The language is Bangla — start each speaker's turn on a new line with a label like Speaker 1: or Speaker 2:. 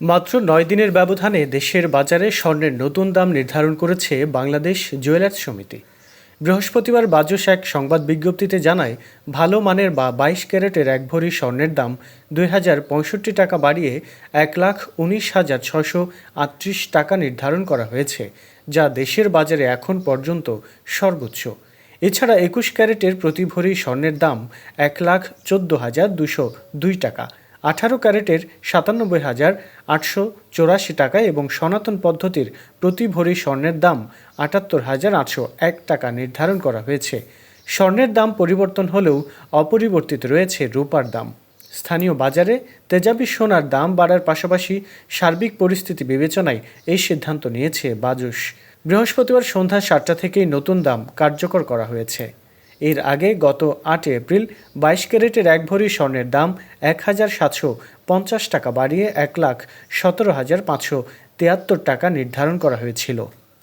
Speaker 1: মাত্র নয় দিনের ব্যবধানে দেশের বাজারে স্বর্ণের নতুন দাম নির্ধারণ করেছে বাংলাদেশ জুয়েলার্স সমিতি। বৃহস্পতিবার বাজস এক সংবাদ বিজ্ঞপ্তিতে জানায়, ভালো মানের বা বাইশ ক্যারেটের এক ভরি স্বর্ণের দাম দুই হাজার পঁয়ষট্টি টাকা বাড়িয়ে এক লাখ উনিশ হাজার ছশো আটত্রিশ টাকা নির্ধারণ করা হয়েছে, যা দেশের বাজারে এখন পর্যন্ত সর্বোচ্চ। এছাড়া একুশ ক্যারেটের প্রতি ভরি স্বর্ণের দাম এক লাখ চোদ্দ হাজার দুশো দুই টাকা। আঠারো ক্যারেটের সাতানব্বই হাজার আটশো চৌরাশি টাকা এবং সনাতন পদ্ধতির প্রতি ভরি স্বর্ণের দাম আটাত্তর হাজার আটশো এক টাকা নির্ধারণ করা হয়েছে। স্বর্ণের দাম পরিবর্তন হলেও অপরিবর্তিত রয়েছে রূপার দাম। স্থানীয় বাজারে তেজাবি সোনার দাম বাড়ার পাশাপাশি সার্বিক পরিস্থিতি বিবেচনায় এই সিদ্ধান্ত নিয়েছে বাজুস বৃহস্পতিবার সন্ধ্যা সাতটা থেকেই নতুন দাম কার্যকর করা হয়েছে। এর আগে গত আট এপ্রিল বাইশ ক্যারেটের এক ভরি স্বর্ণের দাম এক হাজার সাতশো পঞ্চাশ টাকা বাড়িয়ে এক লাখ সতেরো হাজার পাঁচশো তিয়াত্তর টাকা নির্ধারণ করা হয়েছিল।